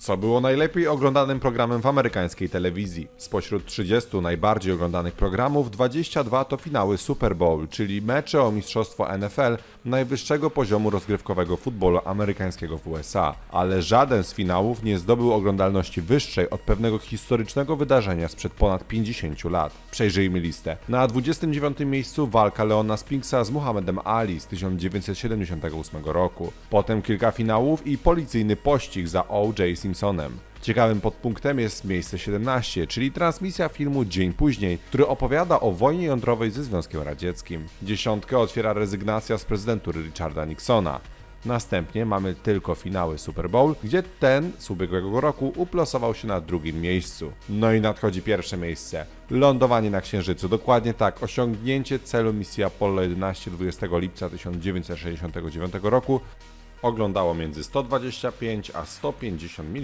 Co było najlepiej oglądanym programem w amerykańskiej telewizji? Spośród 30 najbardziej oglądanych programów, 22 to finały Super Bowl, czyli mecze o mistrzostwo NFL najwyższego poziomu rozgrywkowego futbolu amerykańskiego w USA. Ale żaden z finałów nie zdobył oglądalności wyższej od pewnego historycznego wydarzenia sprzed ponad 50 lat. Przejrzyjmy listę. Na 29 miejscu walka Leona Spinksa z Muhammedem Ali z 1978 roku. Potem kilka finałów i policyjny pościg za O.J. Simpsonem. Ciekawym podpunktem jest miejsce 17, czyli transmisja filmu Dzień Później, który opowiada o wojnie jądrowej ze Związkiem Radzieckim. Dziesiątkę otwiera rezygnacja z prezydentury Richarda Nixona. Następnie mamy tylko finały Super Bowl, gdzie ten z ubiegłego roku uplasował się na drugim miejscu. No i nadchodzi pierwsze miejsce. Lądowanie na Księżycu. Dokładnie tak, osiągnięcie celu misji Apollo 11 20 lipca 1969 roku oglądało między 125 a 150 milionów